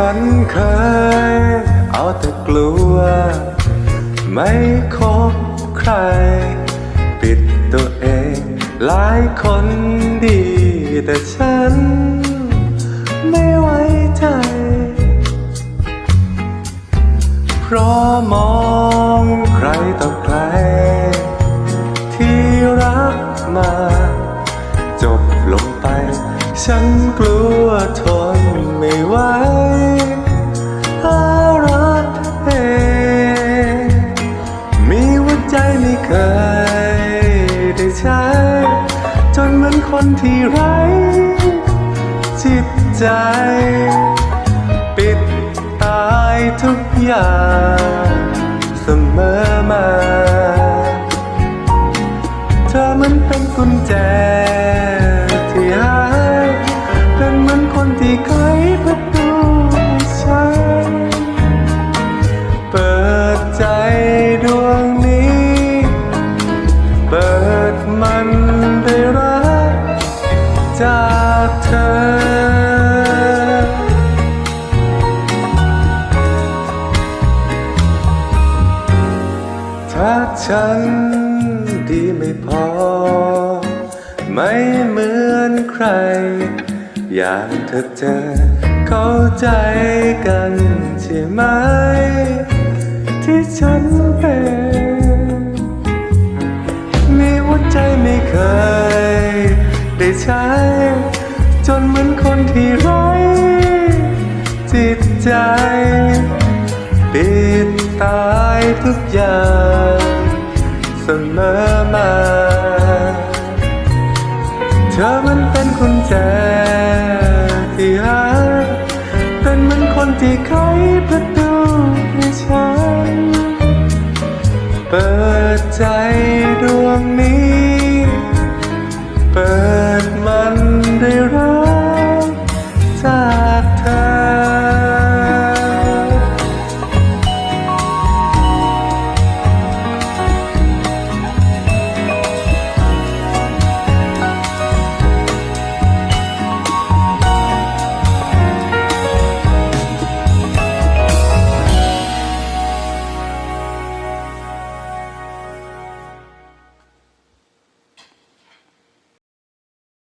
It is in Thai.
ฉันเคย เอาแต่กลัว ไม่คบใคร ปิดตัวเอง หลายคนดี แต่ฉัน ไม่ไว้ใจ เพราะมองใครต่อใคร ที่รักมา จบลงไป ฉันกลัว คนที่ไร้จิตใจ ปิดตายทุกอย่างเสมอมา เธอมันเป็นกุญแจที่หายเป็นเหมือนคนที่ไขประตูให้ฉันเปิดใจดวงนี้ เปิดมัน ถ้าฉันดีไม่พอ ไม่เหมือนใคร อยากเธอเจอเข้าใจกันใช่ไหม ที่ฉันเป็น มีหัวใจไม่เคย ได้ใช้ จนเหมือนคนที่ไร้จิตใจ ตายทุกอย่างเสมอมา เธอมันเป็นคนแจที่หาเป็นเหมือนคนที่ไขประตูให้ฉัน เปิดใจดวงนี้ เปิด